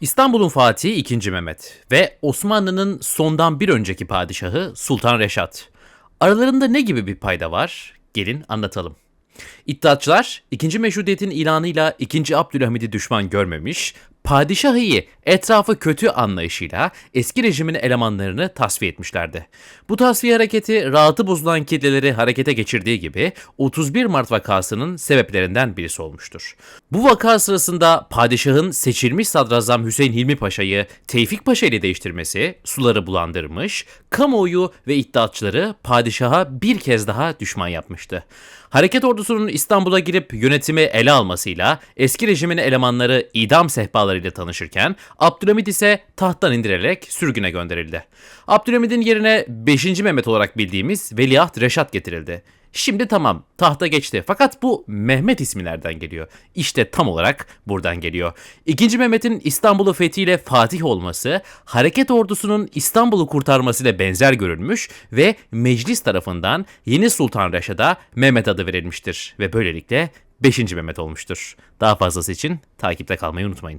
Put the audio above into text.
İstanbul'un Fatihi 2. Mehmet ve Osmanlı'nın sondan bir önceki padişahı Sultan Reşat. Aralarında ne gibi bir payda var? Gelin anlatalım. İddiatçılar 2. Meşrutiyet'in ilanıyla 2. Abdülhamid'i düşman görmemiş, padişahı iyi, etrafı kötü anlayışıyla eski rejimin elemanlarını tasfiye etmişlerdi. Bu tasfiye hareketi rahatı bozulan kitleleri harekete geçirdiği gibi 31 Mart vakasının sebeplerinden birisi olmuştur. Bu vaka sırasında padişahın seçilmiş sadrazam Hüseyin Hilmi Paşa'yı Tevfik Paşa ile değiştirmesi suları bulandırmış, kamuoyu ve iddiatçıları padişaha bir kez daha düşman yapmıştı. Hareket ordusunun İstanbul'a girip yönetimi ele almasıyla eski rejimin elemanları idam sehpalarıyla tanışırken Abdülhamid ise tahttan indirilerek sürgüne gönderildi. Abdülhamid'in yerine 5. Mehmet olarak bildiğimiz Veliaht Reşat getirildi. Şimdi tamam tahta geçti fakat bu Mehmet ismi nereden geliyor? İşte tam olarak buradan geliyor. İkinci Mehmet'in İstanbul'u fethiyle Fatih olması hareket ordusunun İstanbul'u kurtarmasıyla benzer görülmüş ve meclis tarafından yeni Sultan Reşad'a Mehmet adı verilmiştir ve böylelikle 5. Mehmet olmuştur. Daha fazlası için takipte kalmayı unutmayın.